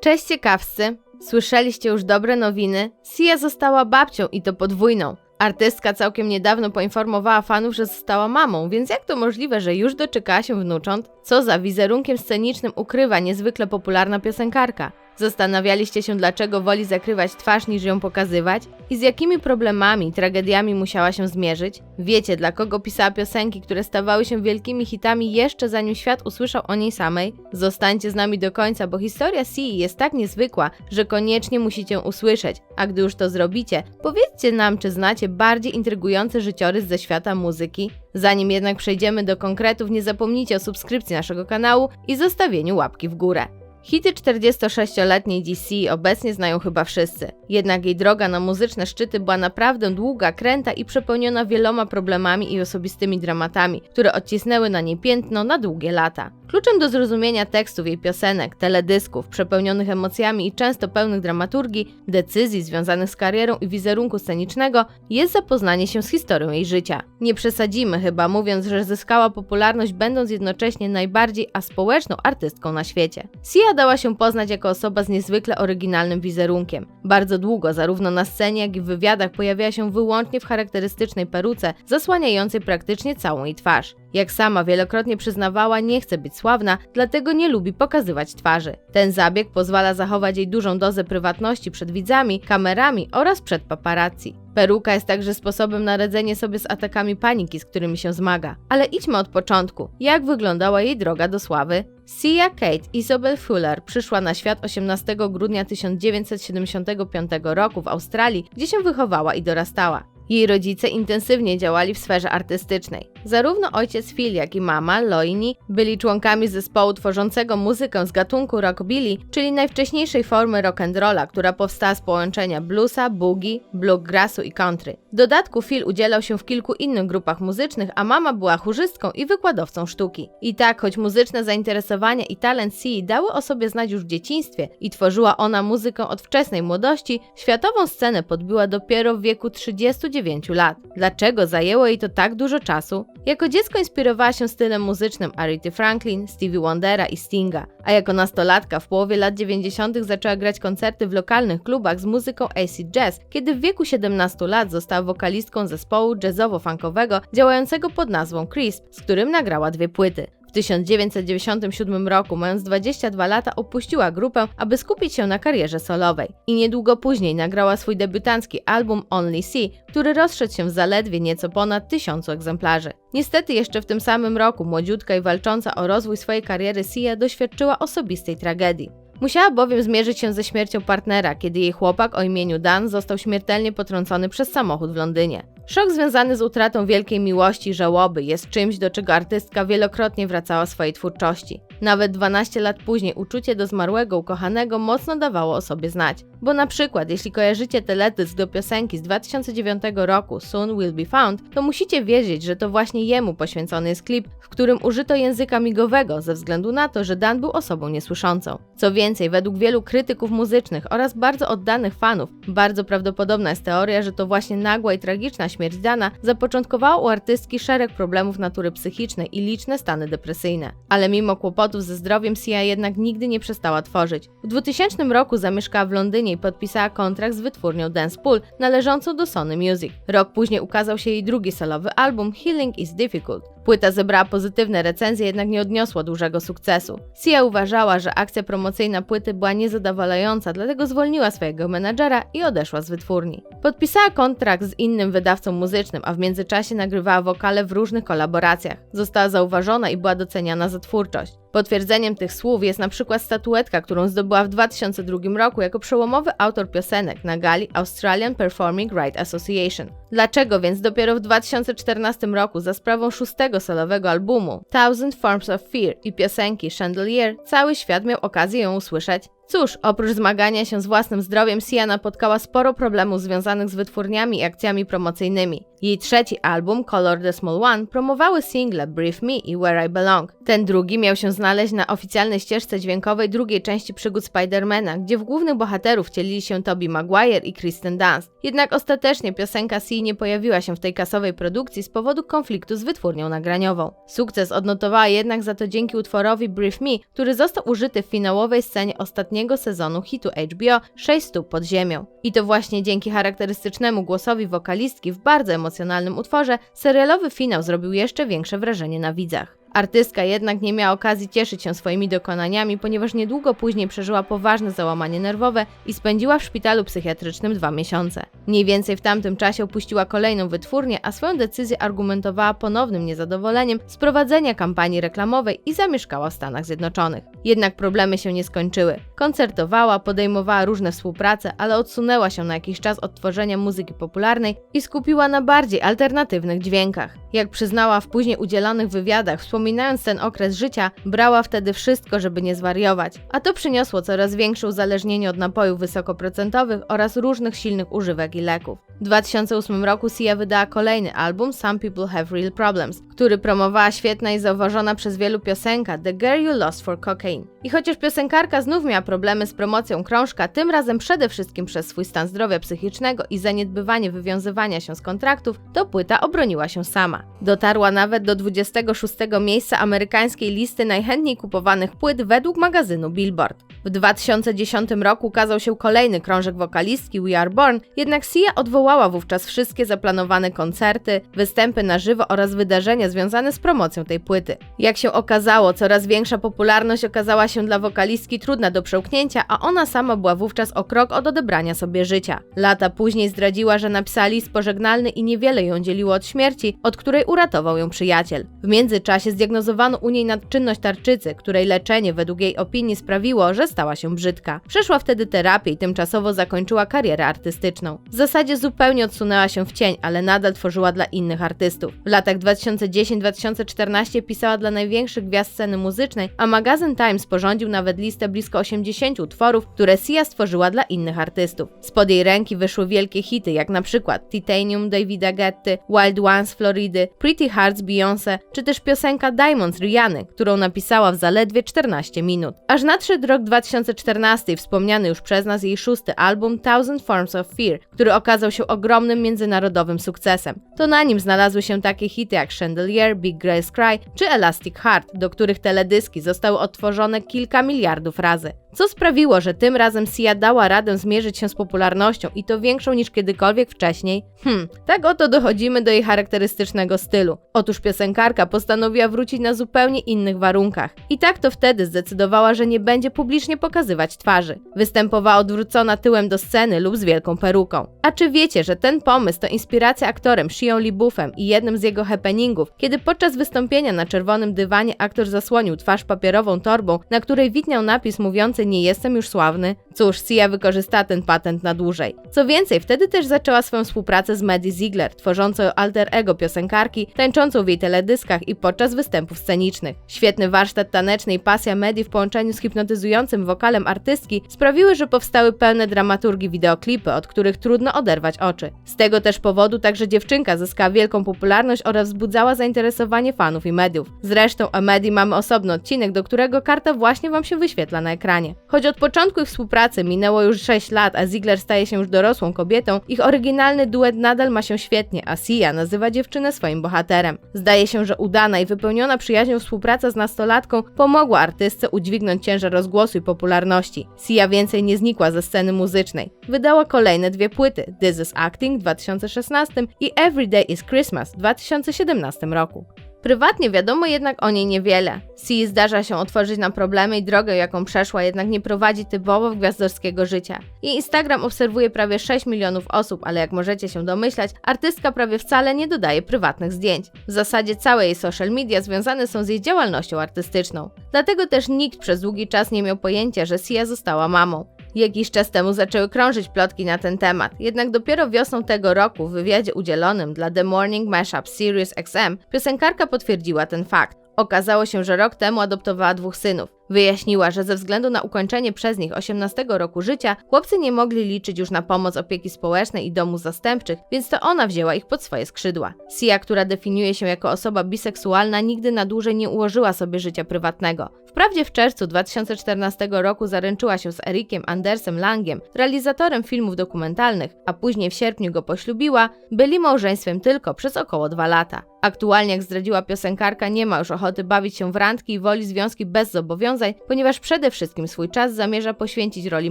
Cześć ciekawscy! Słyszeliście już dobre nowiny? Sia została babcią i to podwójną. Artystka całkiem niedawno poinformowała fanów, że została mamą, więc jak to możliwe, że już doczekała się wnucząt? Co za wizerunkiem scenicznym ukrywa niezwykle popularna piosenkarka? Zastanawialiście się, dlaczego woli zakrywać twarz niż ją pokazywać? I z jakimi problemami tragediami musiała się zmierzyć? Wiecie, dla kogo pisała piosenki, które stawały się wielkimi hitami jeszcze zanim świat usłyszał o niej samej? Zostańcie z nami do końca, bo historia Sii jest tak niezwykła, że koniecznie musicie usłyszeć. A gdy już to zrobicie, powiedzcie nam, czy znacie bardziej intrygujący życiorys ze świata muzyki? Zanim jednak przejdziemy do konkretów, nie zapomnijcie o subskrypcji naszego kanału i zostawieniu łapki w górę. Hity 46-letniej DC obecnie znają chyba wszyscy. Jednak jej droga na muzyczne szczyty była naprawdę długa, kręta i przepełniona wieloma problemami i osobistymi dramatami, które odcisnęły na niej piętno na długie lata. Kluczem do zrozumienia tekstów jej piosenek, teledysków, przepełnionych emocjami i często pełnych dramaturgii, decyzji związanych z karierą i wizerunku scenicznego jest zapoznanie się z historią jej życia. Nie przesadzimy chyba mówiąc, że zyskała popularność będąc jednocześnie najbardziej aspołeczną artystką na świecie. Sia dała się poznać jako osoba z niezwykle oryginalnym wizerunkiem. Bardzo długo, zarówno na scenie, jak i w wywiadach, pojawiała się wyłącznie w charakterystycznej peruce, zasłaniającej praktycznie całą jej twarz. Jak sama wielokrotnie przyznawała, nie chce być sławna, dlatego nie lubi pokazywać twarzy. Ten zabieg pozwala zachować jej dużą dozę prywatności przed widzami, kamerami oraz przed paparazzi. Peruka jest także sposobem na radzenie sobie z atakami paniki, z którymi się zmaga. Ale idźmy od początku. Jak wyglądała jej droga do sławy? Sia Kate Isabel Fuller przyszła na świat 18 grudnia 1975 roku w Australii, gdzie się wychowała i dorastała. Jej rodzice intensywnie działali w sferze artystycznej. Zarówno ojciec Phil, jak i mama, Loini, byli członkami zespołu tworzącego muzykę z gatunku rockabilly, czyli najwcześniejszej formy rock'n'rolla, która powstała z połączenia bluesa, boogie, bluegrassu i country. W dodatku Phil udzielał się w kilku innych grupach muzycznych, a mama była chórzystką i wykładowcą sztuki. I tak, choć muzyczne zainteresowania i talent Sii dały o sobie znać już w dzieciństwie i tworzyła ona muzykę od wczesnej młodości, światową scenę podbiła dopiero w wieku 39 lat. Dlaczego zajęło jej to tak dużo czasu? Jako dziecko inspirowała się stylem muzycznym Aretha Franklin, Stevie Wondera i Stinga, a jako nastolatka w połowie lat 90. zaczęła grać koncerty w lokalnych klubach z muzyką AC Jazz, kiedy w wieku 17 lat została wokalistką zespołu jazzowo-funkowego działającego pod nazwą Crisp, z którym nagrała dwie płyty. W 1997 roku, mając 22 lata, opuściła grupę, aby skupić się na karierze solowej. I niedługo później nagrała swój debiutancki album Only See, który rozszedł się w zaledwie nieco ponad tysiącu egzemplarzy. Niestety jeszcze w tym samym roku młodziutka i walcząca o rozwój swojej kariery Sia doświadczyła osobistej tragedii. Musiała bowiem zmierzyć się ze śmiercią partnera, kiedy jej chłopak o imieniu Dan został śmiertelnie potrącony przez samochód w Londynie. Szok związany z utratą wielkiej miłości i żałoby jest czymś, do czego artystka wielokrotnie wracała w swojej twórczości. Nawet 12 lat później uczucie do zmarłego ukochanego mocno dawało o sobie znać. Bo na przykład, jeśli kojarzycie teledysk do piosenki z 2009 roku Soon Will Be Found, to musicie wiedzieć, że to właśnie jemu poświęcony jest klip, w którym użyto języka migowego ze względu na to, że Dan był osobą niesłyszącą. Co więcej, według wielu krytyków muzycznych oraz bardzo oddanych fanów, bardzo prawdopodobna jest teoria, że to właśnie nagła i tragiczna śmierć Dana zapoczątkowała u artystki szereg problemów natury psychicznej i liczne stany depresyjne. Ale mimo kłopotów ze zdrowiem Sia jednak nigdy nie przestała tworzyć. W 2000 roku zamieszkała w Londynie i podpisała kontrakt z wytwórnią Dance Pool należącą do Sony Music. Rok później ukazał się jej drugi solowy album Healing is Difficult. Płyta zebrała pozytywne recenzje, jednak nie odniosła dużego sukcesu. Sia uważała, że akcja promocyjna płyty była niezadowalająca, dlatego zwolniła swojego menadżera i odeszła z wytwórni. Podpisała kontrakt z innym wydawcą muzycznym, a w międzyczasie nagrywała wokale w różnych kolaboracjach. Została zauważona i była doceniana za twórczość. Potwierdzeniem tych słów jest na przykład statuetka, którą zdobyła w 2002 roku jako przełomowy autor piosenek na gali Australian Performing Rights Association. Dlaczego więc dopiero w 2014 roku za sprawą szóstego solowego albumu Thousand Forms of Fear i piosenki Chandelier cały świat miał okazję ją usłyszeć? Cóż, oprócz zmagania się z własnym zdrowiem, Sia napotkała sporo problemów związanych z wytwórniami i akcjami promocyjnymi. Jej trzeci album, Color the Small One, promowały single Brief Me i Where I Belong. Ten drugi miał się znaleźć na oficjalnej ścieżce dźwiękowej drugiej części przygód Spidermana, gdzie w głównych bohaterów wcielili się Tobey Maguire i Kristen Dunst. Jednak ostatecznie piosenka Sia nie pojawiła się w tej kasowej produkcji z powodu konfliktu z wytwórnią nagraniową. Sukces odnotowała jednak za to dzięki utworowi Brief Me, który został użyty w finałowej scenie ostatniego ostatniego sezonu hitu HBO 6 stóp pod ziemią. I to właśnie dzięki charakterystycznemu głosowi wokalistki w bardzo emocjonalnym utworze serialowy finał zrobił jeszcze większe wrażenie na widzach. Artystka jednak nie miała okazji cieszyć się swoimi dokonaniami, ponieważ niedługo później przeżyła poważne załamanie nerwowe i spędziła w szpitalu psychiatrycznym dwa miesiące. Mniej więcej w tamtym czasie opuściła kolejną wytwórnię, a swoją decyzję argumentowała ponownym niezadowoleniem z prowadzenia kampanii reklamowej i zamieszkała w Stanach Zjednoczonych. Jednak problemy się nie skończyły. Koncertowała, podejmowała różne współprace, ale odsunęła się na jakiś czas od tworzenia muzyki popularnej i skupiła na bardziej alternatywnych dźwiękach. Jak przyznała w później udzielonych wywiadach, wspominając ten okres życia, brała wtedy wszystko, żeby nie zwariować, a to przyniosło coraz większe uzależnienie od napojów wysokoprocentowych oraz różnych silnych używek i leków. W 2008 roku Sia wydała kolejny album Some People Have Real Problems, który promowała świetna i zauważona przez wielu piosenka The Girl You Lost for Cocaine. I chociaż piosenkarka znów miała problemy z promocją krążka, tym razem przede wszystkim przez swój stan zdrowia psychicznego i zaniedbywanie wywiązywania się z kontraktów, to płyta obroniła się sama. Dotarła nawet do 26 miejsca amerykańskiej listy najchętniej kupowanych płyt według magazynu Billboard. W 2010 roku ukazał się kolejny krążek wokalistki We Are Born, jednak Sia odwołała wówczas wszystkie zaplanowane koncerty, występy na żywo oraz wydarzenia związane z promocją tej płyty. Jak się okazało, coraz większa popularność okazała się dla wokalistki trudna do przełknięcia, a ona sama była wówczas o krok od odebrania sobie życia. Lata później zdradziła, że napisała list pożegnalny i niewiele ją dzieliło od śmierci, od której uratował ją przyjaciel. W międzyczasie zdiagnozowano u niej nadczynność tarczycy, której leczenie według jej opinii sprawiło, że stała się brzydka. Przeszła wtedy terapię i tymczasowo zakończyła karierę artystyczną. W zasadzie zupełnie odsunęła się w cień, ale nadal tworzyła dla innych artystów. W latach 2010-2014 pisała dla największych gwiazd sceny muzycznej, a magazyn Time sporządził nawet listę blisko 80 utworów, które Sia stworzyła dla innych artystów. Spod jej ręki wyszły wielkie hity, jak na przykład Titanium Davida Getty, Wild Ones Floridy, Pretty Hearts Beyoncé, czy też piosenka Diamonds Rihanny, którą napisała w zaledwie 14 minut. Aż nadszedł rok 2014 i wspomniany już przez nas jej szósty album Thousand Forms of Fear, który okazał się ogromnym międzynarodowym sukcesem. To na nim znalazły się takie hity jak Chandelier, Big Grace Cry czy Elastic Heart, do których teledyski zostały odtworzone kilka miliardów razy. Co sprawiło, że tym razem Sia dała radę zmierzyć się z popularnością i to większą niż kiedykolwiek wcześniej? Hmm, tak oto dochodzimy do jej charakterystycznego stylu. Otóż piosenkarka postanowiła wrócić na zupełnie innych warunkach. I tak to wtedy zdecydowała, że nie będzie publicznie pokazywać twarzy. Występowała odwrócona tyłem do sceny lub z wielką peruką. A czy wiecie, że ten pomysł to inspiracja aktorem Shion LiBuffem i jednym z jego happeningów, kiedy podczas wystąpienia na czerwonym dywanie aktor zasłonił twarz papierową torbą, na której widniał napis mówiący nie jestem już sławny? Cóż, Sia wykorzystała ten patent na dłużej. Co więcej, wtedy też zaczęła swoją współpracę z Maddie Ziegler, tworzącą alter ego piosenkarki, tańczącą w jej teledyskach i podczas występów scenicznych. Świetny warsztat taneczny i pasja Maddie w połączeniu z hipnotyzującym wokalem artystki sprawiły, że powstały pełne dramaturgii wideoklipy, od których trudno oderwać oczy. Z tego też powodu także dziewczynka zyskała wielką popularność oraz wzbudzała zainteresowanie fanów i mediów. Zresztą o Maddie mamy osobny odcinek, do którego karta właśnie Wam się wyświetla na ekranie. Choć od początku ich współpracy minęło już 6 lat, a Ziegler staje się już dorosłą kobietą, ich oryginalny duet nadal ma się świetnie, a Sia nazywa dziewczynę swoim bohaterem. Zdaje się, że udana i wypełniona przyjaźnią współpraca z nastolatką pomogła artystce udźwignąć ciężar rozgłosu i popularności. Sia więcej nie znikła ze sceny muzycznej. Wydała kolejne dwie płyty, This is Acting w 2016 i Every Day is Christmas w 2017 roku. Prywatnie wiadomo jednak o niej niewiele. Si zdarza się otworzyć na problemy i drogę, jaką przeszła, jednak nie prowadzi typowo gwiazdorskiego życia. Jej Instagram obserwuje prawie 6 milionów osób, ale jak możecie się domyślać, artystka prawie wcale nie dodaje prywatnych zdjęć. W zasadzie całe jej social media związane są z jej działalnością artystyczną. Dlatego też nikt przez długi czas nie miał pojęcia, że Sia została mamą. Jakiś czas temu zaczęły krążyć plotki na ten temat, jednak dopiero wiosną tego roku w wywiadzie udzielonym dla The Morning Mashup Sirius XM piosenkarka potwierdziła ten fakt. Okazało się, że rok temu adoptowała dwóch synów. Wyjaśniła, że ze względu na ukończenie przez nich 18 roku życia, chłopcy nie mogli liczyć już na pomoc opieki społecznej i domów zastępczych, więc to ona wzięła ich pod swoje skrzydła. Sia, która definiuje się jako osoba biseksualna, nigdy na dłużej nie ułożyła sobie życia prywatnego. Wprawdzie w czerwcu 2014 roku zaręczyła się z Erikiem Andersem Langiem, realizatorem filmów dokumentalnych, a później w sierpniu go poślubiła, byli małżeństwem tylko przez około dwa lata. Aktualnie, jak zdradziła piosenkarka, nie ma już ochoty bawić się w randki i woli związki bez zobowiązań, ponieważ przede wszystkim swój czas zamierza poświęcić roli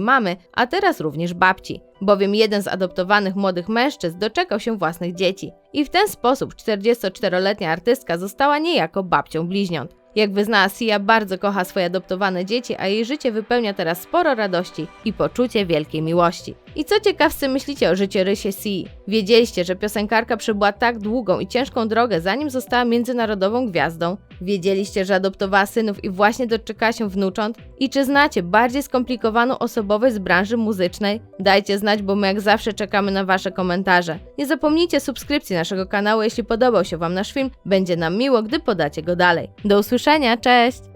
mamy, a teraz również babci. Bowiem jeden z adoptowanych młodych mężczyzn doczekał się własnych dzieci. I w ten sposób 44-letnia artystka została niejako babcią bliźniąt. Jak wyznała Sia, bardzo kocha swoje adoptowane dzieci, a jej życie wypełnia teraz sporo radości i poczucie wielkiej miłości. I co ciekawcy myślicie o życiorysie Sii? Wiedzieliście, że piosenkarka przebyła tak długą i ciężką drogę, zanim została międzynarodową gwiazdą? Wiedzieliście, że adoptowała synów i właśnie doczekała się wnucząt? I czy znacie bardziej skomplikowaną osobowość z branży muzycznej? Dajcie znać, bo my jak zawsze czekamy na Wasze komentarze. Nie zapomnijcie subskrypcji naszego kanału, jeśli podobał się Wam nasz film, będzie nam miło, gdy podacie go dalej. Do usłyszenia, cześć!